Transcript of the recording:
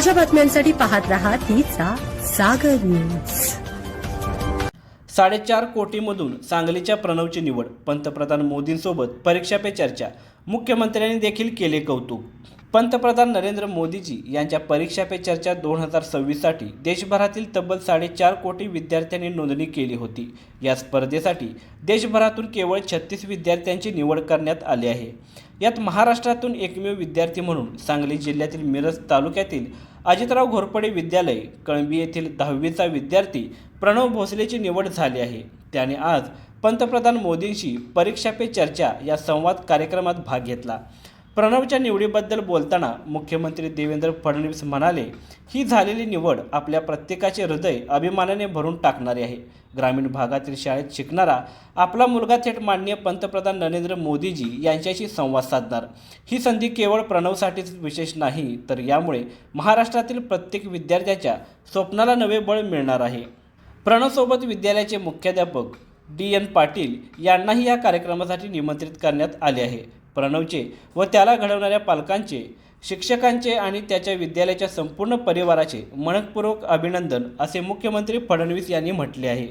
ताज्या बातम्यांसाठी पाहत राहा तिचा सागर न्यूज. साडेचार कोटीमधून सांगलीच्या प्रणवची निवड. पंतप्रधान मोदींसोबत परीक्षा पे चर्चा. मुख्यमंत्र्यांनी देखील केले कौतुक. पंतप्रधान नरेंद्र मोदीजी यांच्या परीक्षा पे चर्चा दोन हजार सव्वीससाठी देशभरातील तब्बल साडेचार कोटी विद्यार्थ्यांनी नोंदणी केली होती. या स्पर्धेसाठी देशभरातून केवळ छत्तीस विद्यार्थ्यांची निवड करण्यात आली आहे. यात महाराष्ट्रातून एकमेव विद्यार्थी म्हणून सांगली जिल्ह्यातील मिरज तालुक्यातील अजितराव घोरपडे विद्यालय कळंबी येथील दहावीचा विद्यार्थी प्रणव भोसलेची निवड झाली आहे. त्याने आज पंतप्रधान मोदींशी परीक्षा पे चर्चा या संवाद कार्यक्रमात भाग घेतला. प्रणवच्या निवडीबद्दल बोलताना मुख्यमंत्री देवेंद्र फडणवीस म्हणाले ही झालेली निवड आपल्या प्रत्येकाचे हृदय अभिमानाने भरून टाकणारी आहे. ग्रामीण भागातील शाळेत शिकणारा आपला मुलगा थेट माननीय पंतप्रधान नरेंद्र मोदीजी यांच्याशी संवाद साधणार. ही संधी केवळ प्रणवसाठीच विशेष नाही तर यामुळे महाराष्ट्रातील प्रत्येक विद्यार्थ्याच्या स्वप्नाला नवे बळ मिळणार आहे. प्रणवसोबत विद्यालयाचे मुख्याध्यापक डी एन पाटील यांनाही या कार्यक्रमासाठी निमंत्रित करण्यात आले आहे. प्रणवचे व त्याला घडवणाऱ्या पालकांचे शिक्षकांचे आणि त्याच्या विद्यालयाच्या संपूर्ण परिवाराचे मनपूर्वक अभिनंदन असे मुख्यमंत्री फडणवीस यांनी म्हटले आहे.